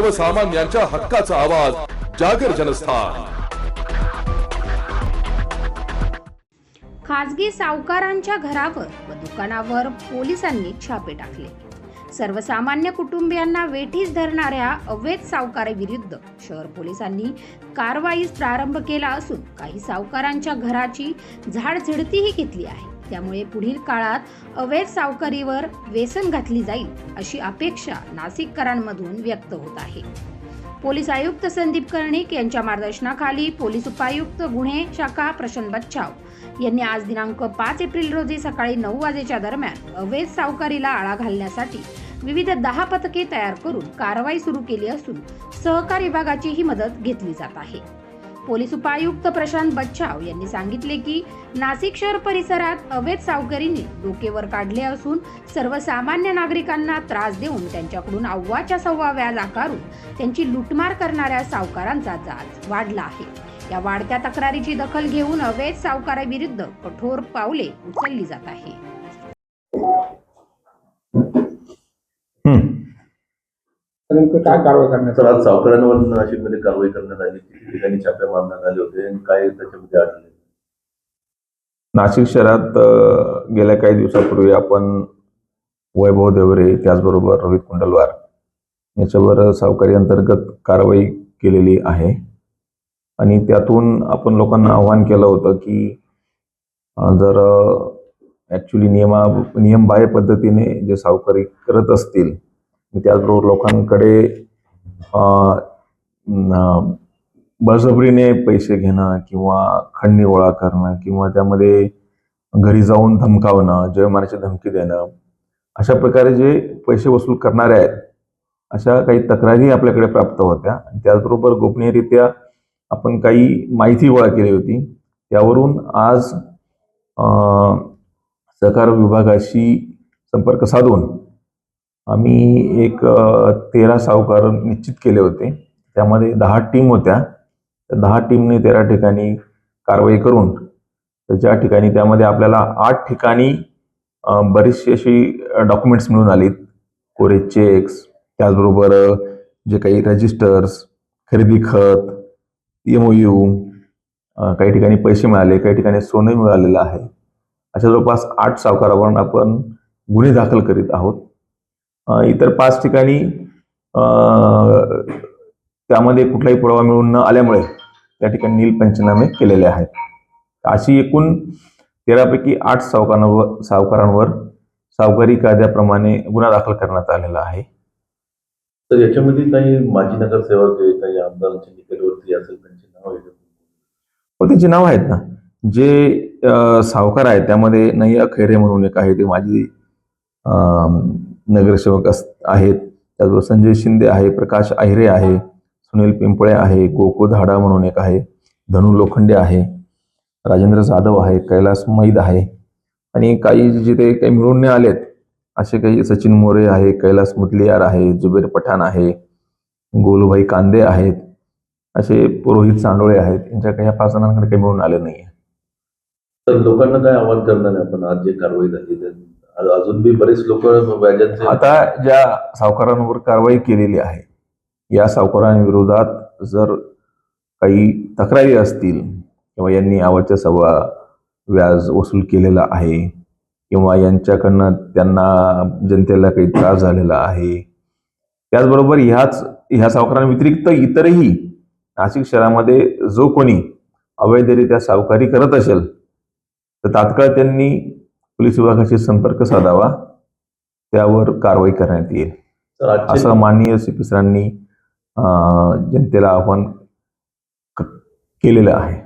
सर्वसामान्यांच्या हक्काचा आवाज जागर जनस्थान. खाजगी सावकारांच्या घरावर व दुकानावर पोलिसांनी छापे टाकले. सर्वसामान्य कुटुंबियांना वेठीस धरणाऱ्या अवैध सावकाराविरुद्ध शहर पोलिसांनी कारवाईस प्रारंभ केला असून काही सावकारांच्या घराची झाडझडतीही घेतली आहे. त्यामुळे पुढील काळात अवैध सावकारीवर वेसन घातली जाईल अशी अपेक्षा नाशिककरांमधून व्यक्त होत आहे. पोलीस आयुक्त संदीप कर्णिक यांच्या मार्गदर्शनाखाली पोलीस उपायुक्त गुन्हे शाखा प्रशांत बच्छाव यांनी आज दिनांक पाच एप्रिल रोजी सकाळी नऊ वाजेच्या दरम्यान अवैध सावकारीला आळा घालण्यासाठी विविध दहा पथके तयार करून कारवाई सुरू केली असून सहकार विभागाचीही मदत घेतली जात आहे. पोलीस उपायुक्त प्रशांत बच्छाव यांनी सांगितले की नाशिक शहर परिसरात अवैध सावकारीने डोकेवर काढले असून सर्वसामान्य नागरिकांना त्रास देऊन त्यांच्याकडून अव्वाच्या सव्वा व्याज आकारून त्यांची लुटमार करणाऱ्या सावकारांचा जाच वाढला आहे. या वाढत्या तक्रारीची दखल घेऊन अवैध सावकाराविरुद्ध कठोर पावले उचलली जात आहे. नेमकं काय कारवाई करण्यात तर आज सावकारांवर नाशिकमध्ये कारवाई करण्यात आली. किती ठिकाणी छापे मारण्यात आले होते आणि काय त्याच्यामध्ये आढळले? नाशिक शहरात गेल्या काही दिवसापूर्वी आपण वैभव देवरे त्याचबरोबर रोहित कुंडलवार याच्यावर सावकारी अंतर्गत कारवाई केलेली आहे. आणि त्यातून आपण लोकांना आव्हान केलं होतं की जर ॲक्च्युली नियमा नियमबाह्य पद्धतीने जे सावकारी करत असतील त्याचबरोबर लोकांकडे बळजबरीने पैसे घेणं किंवा खंडणी गोळा करणं किंवा त्यामध्ये घरी जाऊन धमकावणं जयमानाची धमकी देणं अशा प्रकारे जे पैसे वसूल करणारे आहेत अशा काही तक्रारी आपल्याकडे प्राप्त होत्या. आणि त्याचबरोबर गोपनीयरित्या आपण काही माहिती गोळा केली होती. त्यावरून आज सहकार विभागाशी संपर्क साधून आम्ही एक तेरा सावकार निश्चित केले होते. त्यामध्ये दहा टीम होत्या. त्या दहा टीमने तेरा ठिकाणी कारवाई करून ज्या ठिकाणी त्यामध्ये आपल्याला आठ ठिकाणी बरीचशी अशी डॉक्युमेंट्स मिळून आलीत. कोरे चेक्स त्याचबरोबर जे काही रजिस्टर्स खरेदी खत एम ओ यू काही ठिकाणी पैसे मिळाले काही ठिकाणी सोनं मिळालेलं आहे. अशा जवळपास आठ सावकारावरून आपण गुन्हे दाखल करीत आहोत. इतर पाच ठिकाणी त्यामध्ये कुठलाही पुरावा मिळून न आल्यामुळे त्या ठिकाणी नील पंचनामे केलेले आहेत. अशी एकूण तेरापैकी आठ सावकारांवर सावकारांवर सावकारी कायद्याप्रमाणे गुन्हा दाखल करण्यात आलेला आहे. तर याच्यामध्ये काही माजी नगरसेवक काही आमदारांच्या निकटवर्ती असेल त्यांची नाव? हो त्यांची नावं आहेत ना. जे सावकार आहेत त्यामध्ये नय्या खैरे म्हणून एक आहे ते माजी अ, नगरसेवक अस आहेत. त्याचबरोबर संजय शिंदे आहे प्रकाश आहिरे आहे सुनील पिंपळे आहे गोकू धाडा म्हणून एक आहे धनु लोखंडे आहे राजेंद्र जाधव आहे कैलास मैद आहे आणि काही जिथे काही मिळून नाही आलेत असे काही सचिन मोरे आहे कैलास मुदलियार आहे जुबेर पठाण आहे गोलूभाई कांदे आहेत असे पुरोहित सांडोळे आहेत. यांच्या काही पाच जणांकडे काही मिळून आले नाही तर लोकांना काय आवाहन करणार आपण? आज जे कारवाई झाली तर अजून बी बरेच लोक आता ज्या सावकारांवर कारवाई केलेली आहे या सावकारांविरोधात जर काही तक्रारी असतील किंवा यांनी आवाच्या सव्वा व्याज वसूल केलेला आहे किंवा यांच्याकडनं त्यांना जनतेला काही त्रास झालेला आहे त्याचबरोबर ह्याच ह्या सावकारांव्यतिरिक्त इतरही नाशिक शहरामध्ये जो कोणी अवैधरित्या सावकारी करत असेल तर तात्काळ त्यांनी पोलीस विभागाशी संपर्क साधावा त्यावर कारवाई करण्यात येईल. असं माननीय सी पी सरांनी जनतेला आव्हान केलेलं आहे.